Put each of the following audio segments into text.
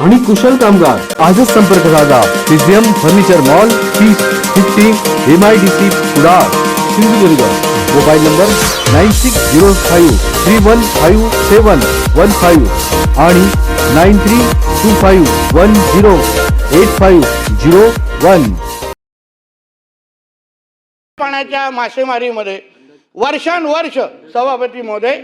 आणि कुशल कामगार. आजच संपर्क साधा. पिझियम फर्निचर मॉल तीस fifty M I D C Kudal Sindhudurg. Mobile number nine six zero five three one five seven one five आणि nine three two five one zero eight five zero one पाण्याच्या मासेमारीमध्ये वर्षानुवर्ष सभापती महोदय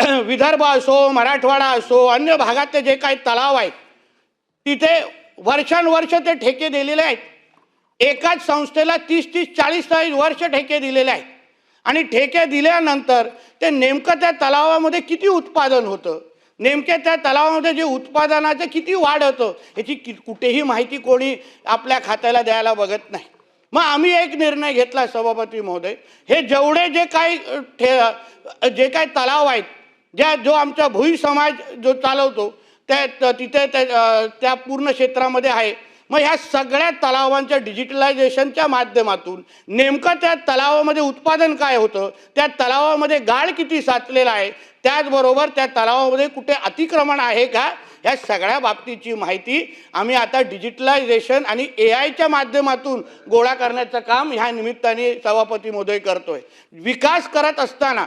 विदर्भ असो मराठवाडा असो अन्य भागातले जे काही तलाव आहेत तिथे वर्षानुवर्ष ते ठेके दिलेले आहेत. एकाच संस्थेला तीस तीस चाळीस चाळीस वर्ष ठेके दिलेले आहेत. आणि ठेके दिल्यानंतर ते नेमकं त्या तलावामध्ये किती उत्पादन होतं? नेमक्या त्या तलावामध्ये जे उत्पादनाचं किती वाढ होतं याची कि कुठेही माहिती कोणी आपल्या खात्याला द्यायला बघत नाही. मग आम्ही एक निर्णय घेतला सभापती महोदय. हे जेवढे जे काही ठे जे काही तलाव आहेत ज्या जो आमचा भुई समाज जो चालवतो त्या तिथे त्या त्या पूर्ण क्षेत्रामध्ये आहे. मग ह्या सगळ्या तलावांच्या डिजिटलायझेशनच्या माध्यमातून नेमकं त्या तलावामध्ये उत्पादन काय होतं? त्या तलावामध्ये गाळ किती साचलेला आहे? त्याचबरोबर त्या तलावामध्ये कुठे अतिक्रमण आहे का? या सगळ्या बाबतीची माहिती आम्ही आता डिजिटलायझेशन आणि ए आयच्या माध्यमातून गोळा करण्याचं काम ह्या निमित्ताने सभापती महोदय करतोय. विकास करत असताना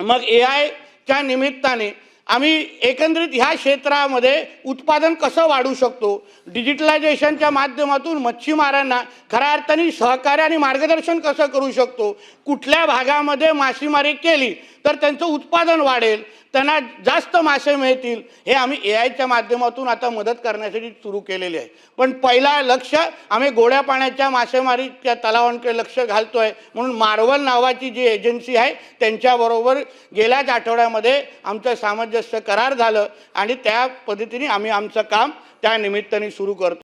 मग ए आयच्या निमित्ताने आम्ही एकंदरीत ह्या क्षेत्रामध्ये उत्पादन कसं वाढू शकतो? डिजिटलायझेशनच्या माध्यमातून मच्छीमारांना खऱ्या अर्थाने सहकार्य आणि मार्गदर्शन कसं करू शकतो? कुठल्या भागामध्ये मासेमारी केली तर त्यांचं उत्पादन वाढेल? त्यांना जास्त मासे मिळतील. हे आम्ही ए आयच्या माध्यमातून आता मदत करण्यासाठी सुरू केलेले आहे. पण पहिला लक्ष आम्ही गोड्या पाण्याच्या मासेमारीच्या तलावांकडे लक्ष घालतो आहे म्हणून मार्वल नावाची जी एजन्सी आहे त्यांच्याबरोबर गेल्याच आठवड्यामध्ये आमचं सामंजस्य करार झालं. आणि त्या पद्धतीने आम्ही आमचं काम त्या निमित्ताने सुरू करतो